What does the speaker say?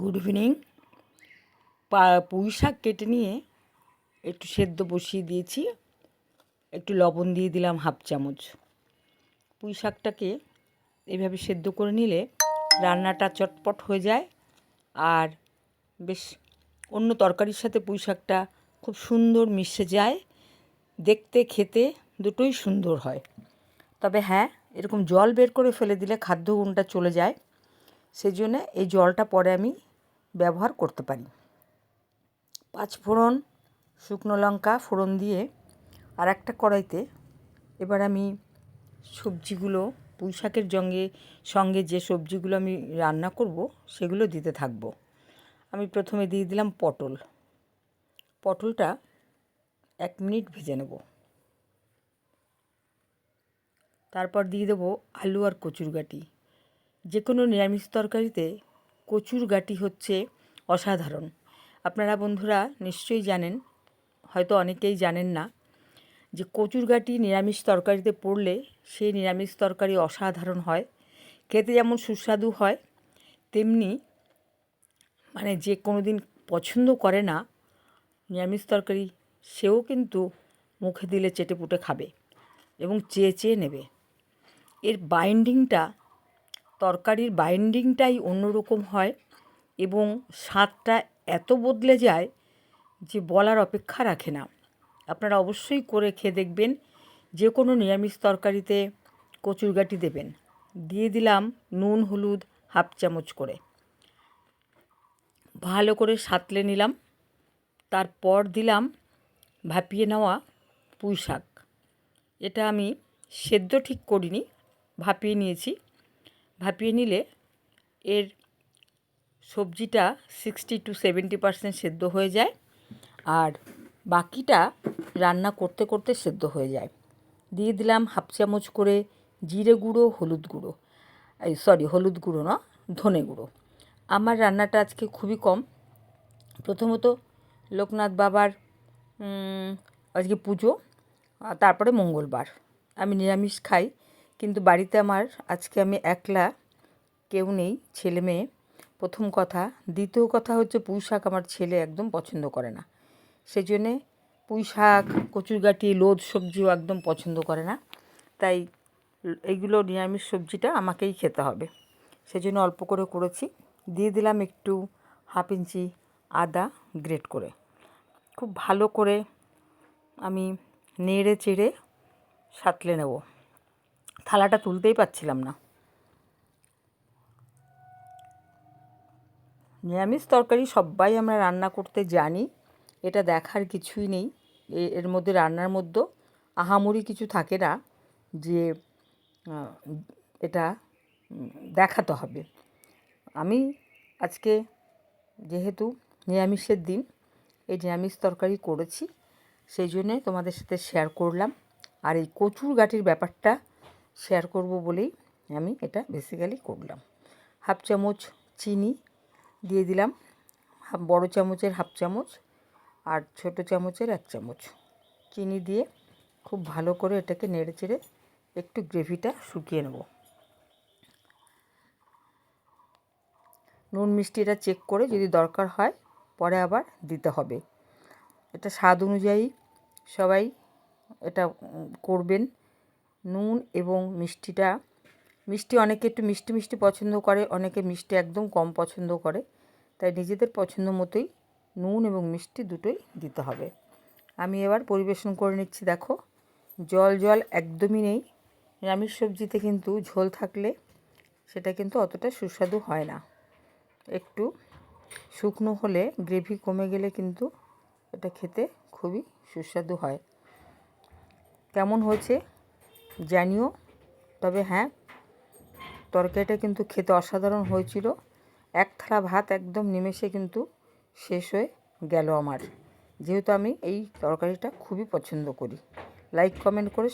Good evening পুঁই শাক কেটে নিয়ে একটু সেদ্ধ বসিয়ে দিয়েছি। একটু লবণ দিয়ে দিলাম হাফ চামচ। পুঁই শাকটাকে এভাবে সেদ্ধ করে নিলে রান্নাটা চটপট হয়ে যায়। আর বেশ অন্য তরকারির সাথে পুঁই শাকটা খুব সুন্দর মিশে যায়। দেখতে, খেতে দুটোই সুন্দর হয়। তবে হ্যাঁ এরকম জল বের করে ফেলে দিলে খাদ্য গুণটা চলে যায়। সেই জন্য এই জলটা পরে আমি ব্যবহার করতে পারি। পাঁচ ফোড়ন শুকনো লঙ্কা ফোড়ন দিয়ে আর একটা কড়াইতে এবার আমি সবজিগুলো পুঁই শাকের জঙ্গে সঙ্গে যে সবজিগুলো আমি রান্না করব সেগুলো দিতে থাকব। আমি প্রথমে দিয়ে দিলাম পটল। পটলটা এক মিনিট ভেজে নেব। তারপর দিয়ে দেবো আলু আর কচুর গাটি। যে কোনো নিরামিষ তরকারিতে কচুর গাটি হচ্ছে অসাধারণ। আপনারা বন্ধুরা নিশ্চয়ই জানেন, হয়তো অনেকেই জানেন না, যে কচুর গাটি নিরামিষ তরকারিতে পড়লে সেই নিরামিষ তরকারি অসাধারণ হয়। খেতে যেমন সুস্বাদু হয়, তেমনি মানে যে কোনো দিন পছন্দ করে না, নিরামিষ তরকারি, সেও কিন্তু মুখে দিলে চেটে পুটে খাবে এবং চেয়ে চেয়ে নেবে। এর বাইন্ডিংটা তরকারির বাইন্ডিংটাই অন্যরকম হয় এবং স্বাদটা এত বদলে যায় যে বলার অপেক্ষা রাখে না। আপনারা অবশ্যই করে খেয়ে দেখবেন যে কোনো নিরামিষ তরকারিতে কচুরগাটি দেবেন। দিয়ে দিলাম নুন, হলুদ, হাফ চামচ করে। ভালো করে সাঁতলে নিলাম। তারপর দিলাম ভাপিয়ে নেওয়া পুঁই শাক এটা আমি সেদ্ধ ঠিক করিনি, ভাপিয়ে নিয়েছি। ভাপিয়ে নিলে এর সবজিটা সিক্সটি টু সেভেন্টি পারসেন্ট সেদ্ধ হয়ে যায় আর বাকিটা রান্না করতে করতে সেদ্ধ হয়ে যায়। দিয়ে দিলাম হাফ চামচ করে জিরে গুঁড়ো, হলুদ গুঁড়ো। এই সরি হলুদ গুঁড়ো না, ধনে গুঁড়ো। আমার রান্নাটা আজকে খুবই কম। প্রথমত লোকনাথ বাবার আজকে পুজো তারপরে মঙ্গলবার। আমি নিরামিষ খাই। কিন্তু বাড়িতে আমার আজকে আমি একলা কেউ নেই, ছেলে মেয়ে। প্রথম কথা। দ্বিতীয় কথা হচ্ছে পুঁই শাক আমার ছেলে একদম পছন্দ করে না। সেই জন্যে পুঁই শাক কচুরগাটি লোদ সবজিও একদম পছন্দ করে না। তাই এইগুলো নিরামিষ সবজিটা আমাকেই খেতে হবে। সেজন্য অল্প করে করেছি। দিয়ে দিলাম একটু হাফ ইঞ্চি আদা গ্রেট করে। খুব ভালো করে আমি নেড়ে চেড়ে সাঁতলে নেব। থালাটা তুলতেই পারছিলাম না। নিরামিষ তরকারি সবাই আমরা রান্না করতে জানি, এটা দেখার কিছুই নেই। এর মধ্যে রান্নার মধ্যে আহামরি কিছু থাকে না যে এটা দেখাতে হবে। আমি আজকে যেহেতু নিরামিষের দিন, এই নিরামিষ তরকারি করেছি, সেই জন্যে তোমাদের সাথে শেয়ার করলাম। আর এই কচুর গাটির ব্যাপারটা শেয়ার করব বলেই আমি এটা বেসিক্যালি করলাম। হাফ চামচ চিনি দিয়ে দিলাম, হাফ বড়ো চামচের হাফ চামচ আর ছোট চামচের এক চামচ। চিনি দিয়ে খুব ভালো করে এটাকে নেড়ে চেড়ে একটু গ্রেভিটা শুকিয়ে নেব। নুন মিষ্টিটা চেক করে যদি দরকার হয় পরে আবার দিতে হবে। এটা স্বাদ অনুযায়ী সবাই এটা করবেন। নুন এবং মিষ্টিটা। মিষ্টি অনেকে একটু মিষ্টি মিষ্টি পছন্দ করে, অনেকে মিষ্টি একদম কম পছন্দ করে। তাই নিজেদের পছন্দ মতোই নুন এবং মিষ্টি দুটোই দিতে হবে। আমি এবার পরিবেশন করে নিচ্ছি, দেখো। জল জল একদমই নেই। নিরামিষ সবজিতে কিন্তু ঝোল থাকলে সেটা কিন্তু অতটা সুস্বাদু হয় না। একটু শুকনো হলে গ্রেভি কমে গেলে কিন্তু এটা খেতে খুবই সুস্বাদু হয়। কেমন হয়েছে? জানিও। তবে হ্যাঁ তরকারিটা কিন্তু খেতে অসাধারণ হয়েছিল। এক থালা ভাত একদম নিমেষে কিন্তু শেষ হয়ে গেল আমার। যেহেতু আমি এই তরকারিটা খুবই পছন্দ করি। লাইক কমেন্ট করে